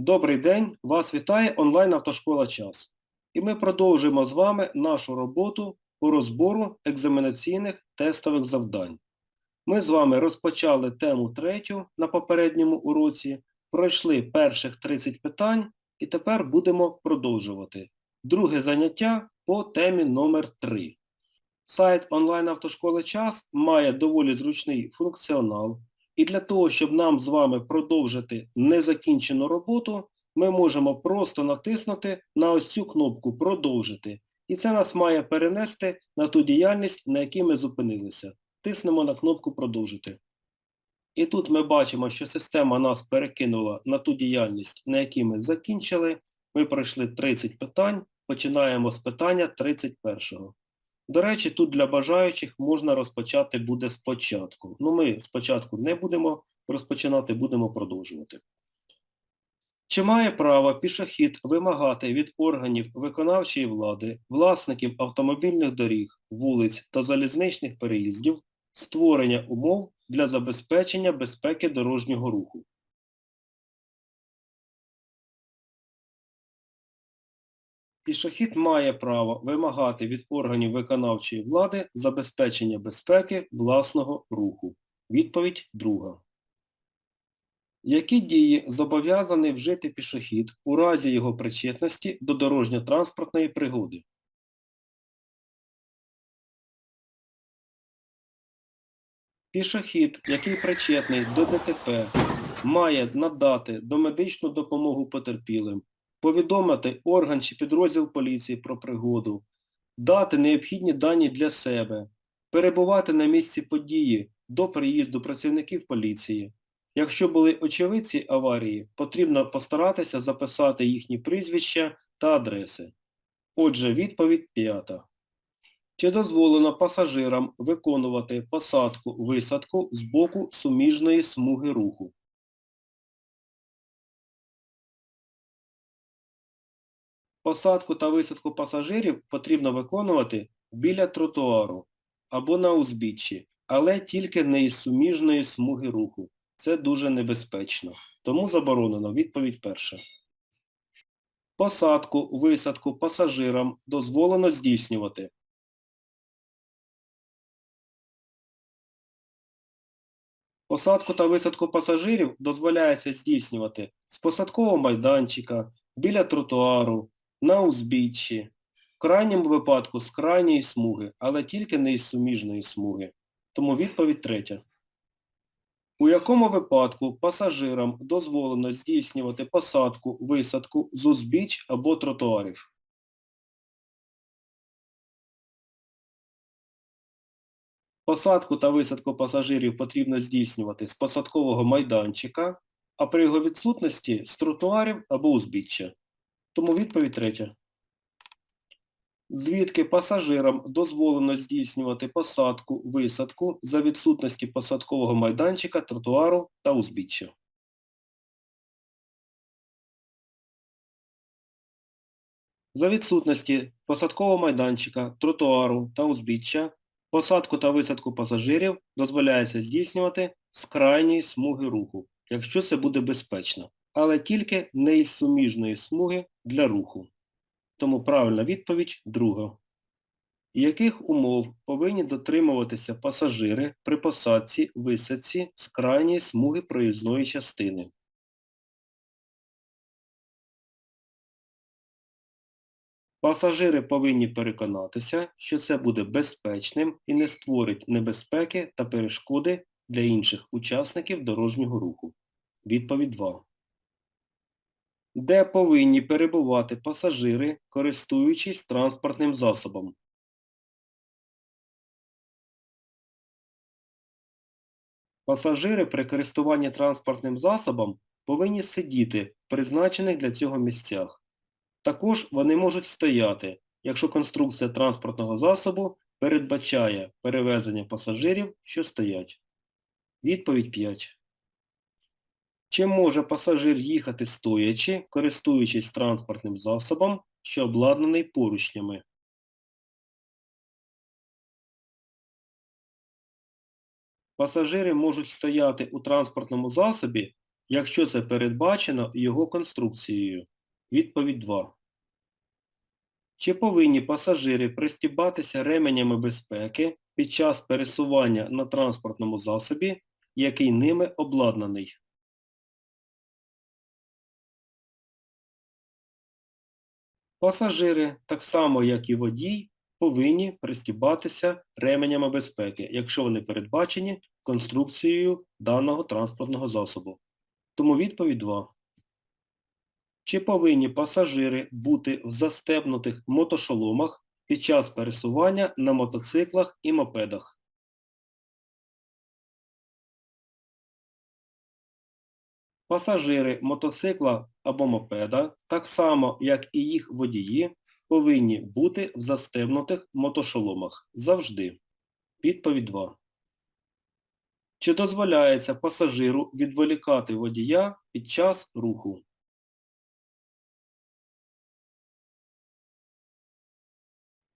Добрий день! Вас вітає онлайн-автошкола час. І ми продовжуємо з вами нашу роботу по розбору екзаменаційних тестових завдань. Ми з вами розпочали тему третю на попередньому уроці, пройшли перших 30 питань і тепер будемо продовжувати. Друге заняття по темі номер 3. Сайт онлайн-автошколи час має доволі зручний функціонал. І для того, щоб нам з вами продовжити незакінчену роботу, ми можемо просто натиснути на ось цю кнопку Продовжити. І це нас має перенести на ту діяльність, на якій ми зупинилися. Тиснемо на кнопку Продовжити. І тут ми бачимо, що система нас перекинула на ту діяльність, на якій ми закінчили. Ми пройшли 30 питань. Починаємо з питання 31. До речі, тут для бажаючих можна розпочати буде спочатку. Ну ми спочатку не будемо розпочинати, будемо продовжувати. Чи має право пішохід вимагати від органів виконавчої влади, власників автомобільних доріг, вулиць та залізничних переїздів створення умов для забезпечення безпеки дорожнього руху? Пішохід має право вимагати від органів виконавчої влади забезпечення безпеки власного руху. Відповідь друга. Які дії зобов'язаний вжити пішохід у разі його причетності до дорожньо-транспортної пригоди? Пішохід, який причетний до ДТП, має надати домедичну допомогу потерпілим, повідомити орган чи підрозділ поліції про пригоду, дати необхідні дані для себе, перебувати на місці події до приїзду працівників поліції. Якщо були очевидці аварії, потрібно постаратися записати їхні прізвища та адреси. Отже, відповідь п'ята. Чи дозволено пасажирам виконувати посадку-висадку з боку суміжної смуги руху? Посадку та висадку пасажирів потрібно виконувати біля тротуару або на узбіччі, але тільки не із суміжної смуги руху. Це дуже небезпечно. Тому заборонено. Відповідь перша. Посадку, висадку пасажирам дозволено здійснювати. Посадку та висадку пасажирів дозволяється здійснювати з посадкового майданчика, біля тротуару, на узбіччі, в крайньому випадку з крайньої смуги, але тільки не із суміжної смуги. Тому відповідь третя. У якому випадку пасажирам дозволено здійснювати посадку, висадку з узбіч або тротуарів? Посадку та висадку пасажирів потрібно здійснювати з посадкового майданчика, а при його відсутності з тротуарів або узбіччя. Тому відповідь третя. Звідки пасажирам дозволено здійснювати посадку, висадку за відсутності посадкового майданчика, тротуару та узбіччя. За відсутності посадкового майданчика, тротуару та узбіччя посадку та висадку пасажирів дозволяється здійснювати з крайньої смуги руху, якщо це буде безпечно, але тільки не смуги для руху. Тому правильна відповідь друга. Яких умов повинні дотримуватися пасажири при посадці, висадці з крайньої смуги проїзної частини? Пасажири повинні переконатися, що це буде безпечним і не створить небезпеки та перешкоди для інших учасників дорожнього руху. Відповідь 2. Де повинні перебувати пасажири, користуючись транспортним засобом? Пасажири при користуванні транспортним засобом повинні сидіти в призначених для цього місцях. Також вони можуть стояти, якщо конструкція транспортного засобу передбачає перевезення пасажирів, що стоять. Відповідь 5. Чи може пасажир їхати стоячи, користуючись транспортним засобом, що обладнаний поручнями? Пасажири можуть стояти у транспортному засобі, якщо це передбачено його конструкцією. Відповідь 2. Чи повинні пасажири пристібатися ременями безпеки під час пересування на транспортному засобі, який ними обладнаний? Пасажири, так само як і водій, повинні пристібатися ременями безпеки, якщо вони передбачені конструкцією даного транспортного засобу. Тому відповідь 2. Чи повинні пасажири бути в застебнутих мотошоломах під час пересування на мотоциклах і мопедах? Пасажири мотоцикла або мопеда, так само як і їх водії, повинні бути в застебнутих мотошоломах. Завжди. Відповідь 2. Чи дозволяється пасажиру відволікати водія під час руху?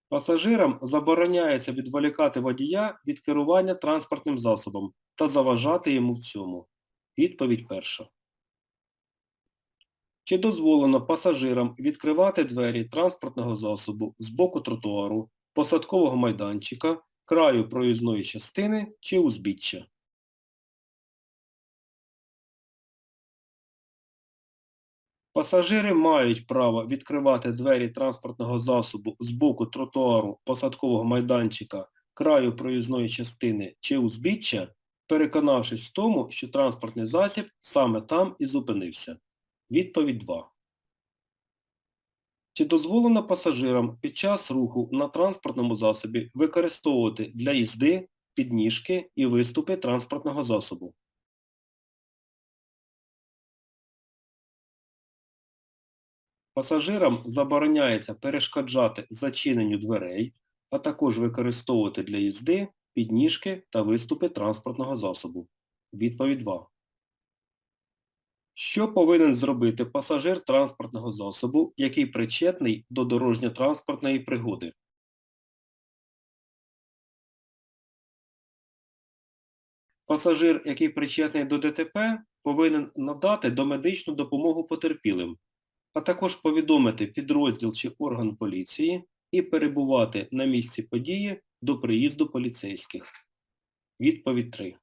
Пасажирам забороняється відволікати водія від керування транспортним засобом та заважати йому в цьому. Відповідь перша. Чи дозволено пасажирам відкривати двері транспортного засобу з боку тротуару, посадкового майданчика, краю проїзної частини чи узбіччя? Пасажири мають право відкривати двері транспортного засобу з боку тротуару, посадкового майданчика, краю проїзної частини чи узбіччя, переконавшись в тому, що транспортний засіб саме там і зупинився. Відповідь 2. Чи дозволено пасажирам під час руху на транспортному засобі використовувати для їзди підніжки і виступи транспортного засобу? Пасажирам забороняється перешкоджати зачиненню дверей, а також використовувати для їзди підніжки та виступи транспортного засобу. Відповідь 2. Що повинен зробити пасажир транспортного засобу, який причетний до дорожньо-транспортної пригоди? Пасажир, який причетний до ДТП, повинен надати домедичну допомогу потерпілим, а також повідомити підрозділ чи орган поліції і перебувати на місці події до приїзду поліцейських. Відповідь 3.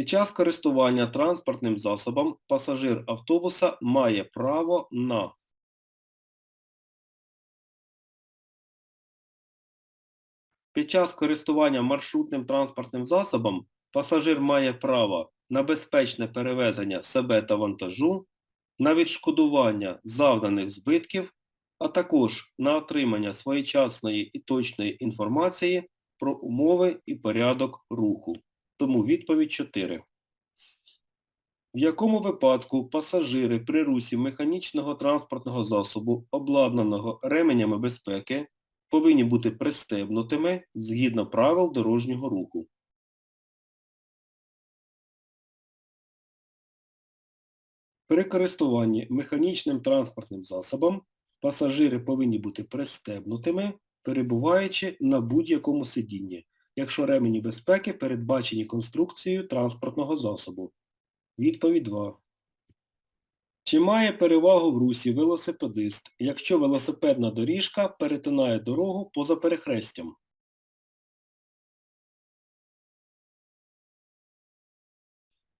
Під час користування транспортним засобом пасажир автобуса має право на Під час користування маршрутним транспортним засобом пасажир має право на безпечне перевезення себе та вантажу, на відшкодування завданих збитків, а також на отримання своєчасної і точної інформації про умови і порядок руху. Тому відповідь 4. В якому випадку пасажири при русі механічного транспортного засобу, обладнаного ременями безпеки, повинні бути пристебнутими згідно правил дорожнього руху? При користуванні механічним транспортним засобом пасажири повинні бути пристебнутими, перебуваючи на будь-якому сидінні, якщо ремені безпеки передбачені конструкцією транспортного засобу. Відповідь 2. Чи має перевагу в русі велосипедист, якщо велосипедна доріжка перетинає дорогу поза перехрестям?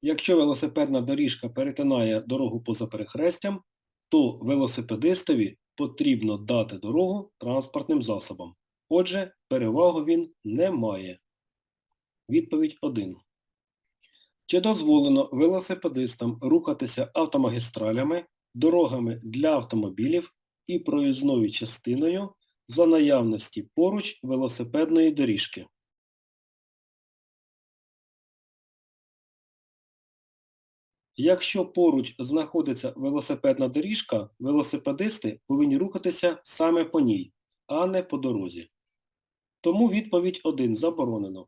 Якщо велосипедна доріжка перетинає дорогу поза перехрестям, то велосипедистові потрібно дати дорогу транспортним засобам. Отже, перевагу він не має. Відповідь 1. Чи дозволено велосипедистам рухатися автомагістралями, дорогами для автомобілів і проїзною частиною за наявності поруч велосипедної доріжки? Якщо поруч знаходиться велосипедна доріжка, велосипедисти повинні рухатися саме по ній, а не по дорозі. Тому відповідь 1 заборонено.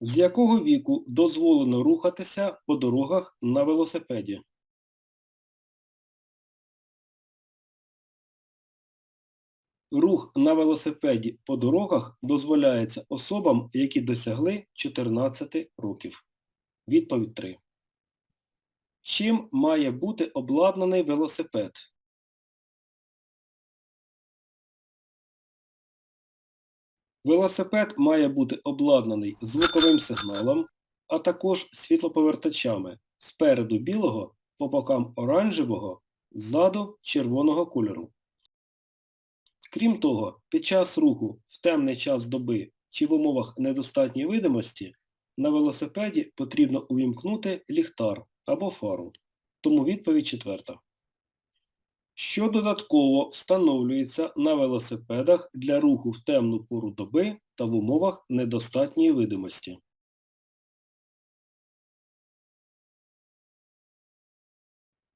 З якого віку дозволено рухатися по дорогах на велосипеді? Рух на велосипеді по дорогах дозволяється особам, які досягли 14 років. Відповідь 3. Чим має бути обладнаний велосипед? Велосипед має бути обладнаний звуковим сигналом, а також світлоповертачами спереду білого, по бокам оранжевого, ззаду червоного кольору. Крім того, під час руху в темний час доби чи в умовах недостатньої видимості на велосипеді потрібно увімкнути ліхтар або фару. Тому відповідь четверта. Що додатково встановлюється на велосипедах для руху в темну пору доби та в умовах недостатньої видимості?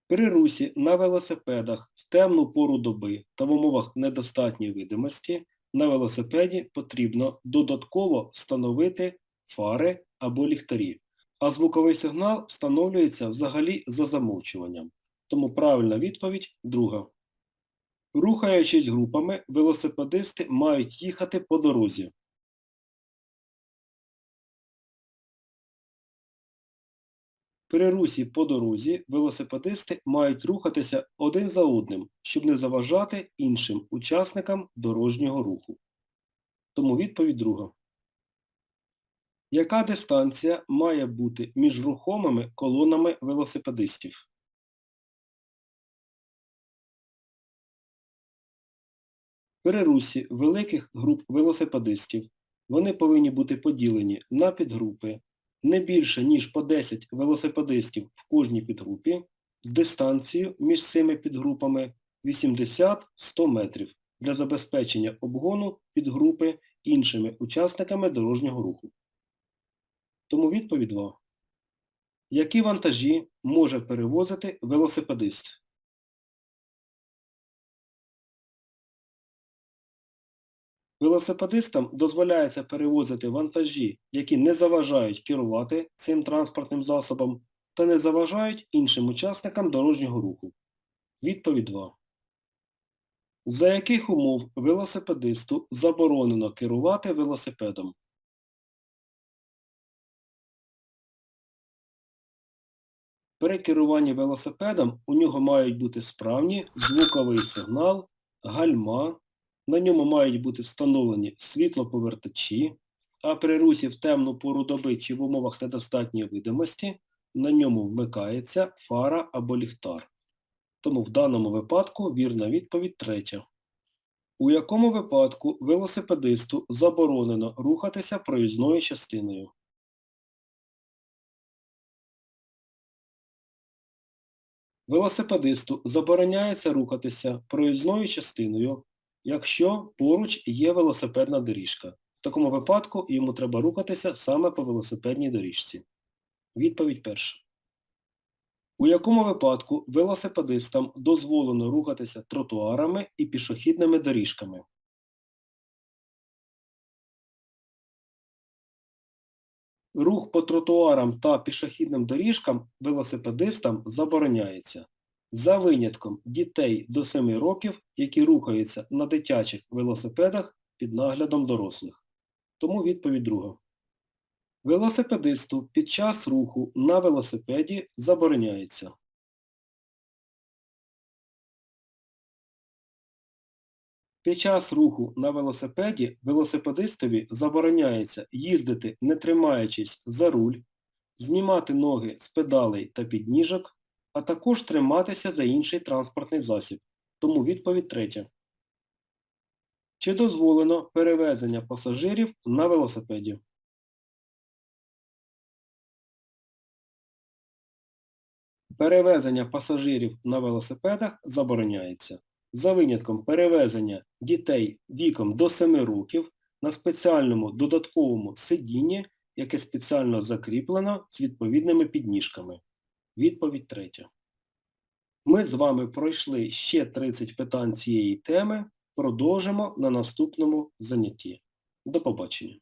При русі на велосипедах в темну пору доби та в умовах недостатньої видимості на велосипеді потрібно додатково встановити фари або ліхтарі, а звуковий сигнал встановлюється взагалі за замовчуванням. Тому правильна відповідь друга. Рухаючись групами, велосипедисти мають їхати по дорозі. При русі по дорозі велосипедисти мають рухатися один за одним, щоб не заважати іншим учасникам дорожнього руху. Тому відповідь друга. Яка дистанція має бути між рухомими колонами велосипедистів? При русі великих груп велосипедистів вони повинні бути поділені на підгрупи не більше, ніж по 10 велосипедистів в кожній підгрупі з дистанцією між цими підгрупами 80-100 метрів для забезпечення обгону підгрупи іншими учасниками дорожнього руху. Тому відповідь 2. Які вантажі може перевозити велосипедист? Велосипедистам дозволяється перевозити вантажі, які не заважають керувати цим транспортним засобом та не заважають іншим учасникам дорожнього руху. Відповідь 2. За яких умов велосипедисту заборонено керувати велосипедом? При керуванні велосипедом у нього мають бути справні звуковий сигнал, гальма, на ньому мають бути встановлені світлоповертачі, а при русі в темну пору доби чи в умовах недостатньої видимості на ньому вмикається фара або ліхтар. Тому в даному випадку вірна відповідь третя. У якому випадку велосипедисту заборонено рухатися проїзною частиною? Велосипедисту забороняється рухатися проїзною частиною, якщо поруч є велосипедна доріжка. В такому випадку йому треба рухатися саме по велосипедній доріжці. Відповідь перша. У якому випадку велосипедистам дозволено рухатися тротуарами і пішохідними доріжками? Рух по тротуарам та пішохідним доріжкам велосипедистам забороняється. За винятком дітей до 7 років, які рухаються на дитячих велосипедах під наглядом дорослих. Тому відповідь друга. Велосипедисту під час руху на велосипеді забороняється. Під час руху на велосипеді велосипедистові забороняється їздити, не тримаючись за руль, знімати ноги з педалей та підніжок, а також триматися за інший транспортний засіб. Тому відповідь третя. Чи дозволено перевезення пасажирів на велосипеді? Перевезення пасажирів на велосипедах забороняється. За винятком перевезення дітей віком до 7 років на спеціальному додатковому сидінні, яке спеціально закріплено з відповідними підніжками. Відповідь третя. Ми з вами пройшли ще 30 питань цієї теми. Продовжимо на наступному занятті. До побачення.